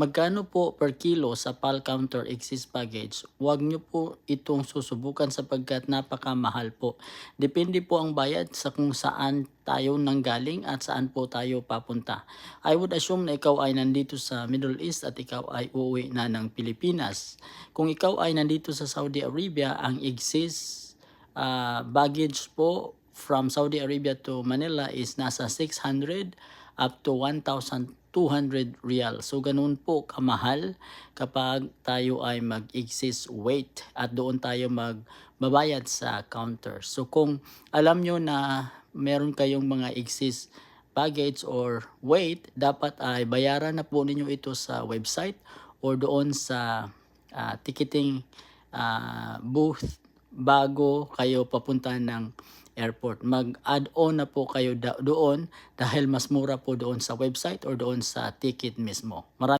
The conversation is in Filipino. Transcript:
Magkano po per kilo sa PAL counter excess baggage? Huwag nyo po itong susubukan sapagkat napakamahal po. Depende po ang bayad sa kung saan tayo nanggaling at saan po tayo papunta. I would assume na ikaw ay nandito sa Middle East at ikaw ay uuwi na ng Pilipinas. Kung ikaw ay nandito sa Saudi Arabia, ang excess ah, baggage po from Saudi Arabia to Manila is nasa 600 up to 1,200 real. So ganun po kamahal kapag tayo ay mag-excess weight at doon tayo magbabayad sa counter. So kung alam nyo na meron kayong mga excess baggage or weight, dapat ay bayaran na po ninyo ito sa website or doon sa ah, ticketing ah, booth bago kayo papunta ng airport. Mag-add on na po kayo doon dahil mas mura po doon sa website or doon sa ticket mismo. Maraming